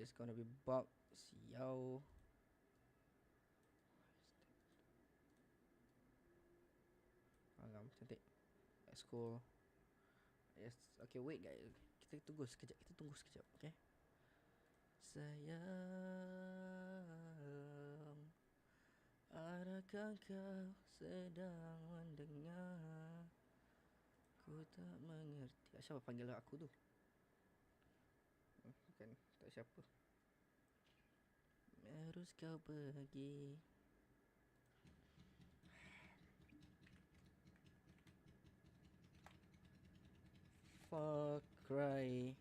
there's gonna be bug. Siao. Alam, cantik. Let's go. Yes. Okay, wait guys. Kita tunggu sekejap. Kita tunggu sekejap, okay? Sayang Adakah kau sedang mendengar Ku tak mengerti Ah, Siapa panggil aku tu? Bukan, tak siapa Harus kau pergi Far Cry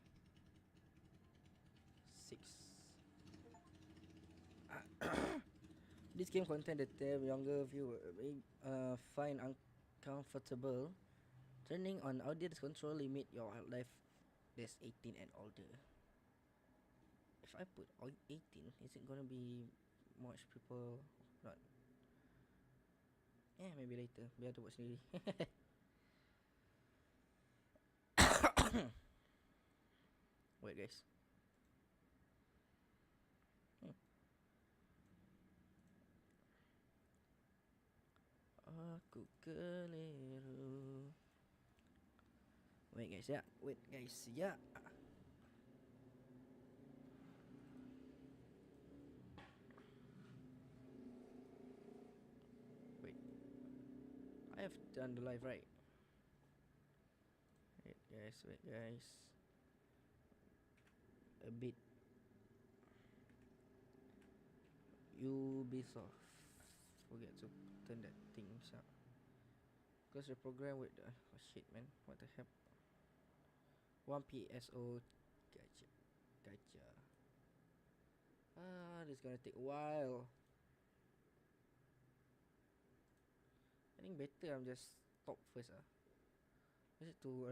6 This game contain the term younger viewer may uh, find uncomfortable. Turning on audience control limit your life is 18 and older. If I put 18, is it gonna be much people not? Yeah, maybe later. Biar tu buat sendiri. Wait guys. Hmm. Aku keliru Wait guys ya Wait guys ya Wait I have done the live right Wait guys Wait guys A bit Ubisoft forget to turn that thing up. Because the program with the oh shit man, what the hell? One PSO gotcha. Gotcha. Ah, this gonna take a while. Think better I'm just stop first ah. Is it too?